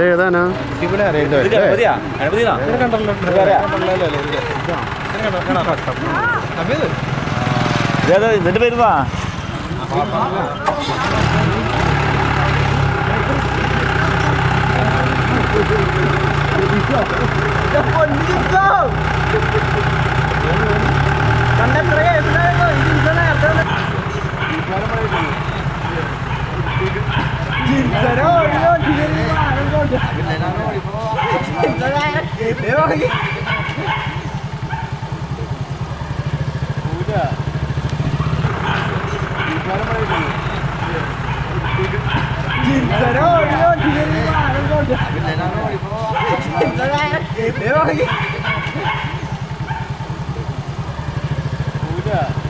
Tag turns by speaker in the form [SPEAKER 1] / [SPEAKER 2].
[SPEAKER 1] ഏതാനാ
[SPEAKER 2] ഇതിന്റെ പേരുവാ
[SPEAKER 3] Let's go! 대박이 보자. 진짜로? 이런 기계를 하는 건데 아, 근데 나는 진짜로? 아, 대박이 보자.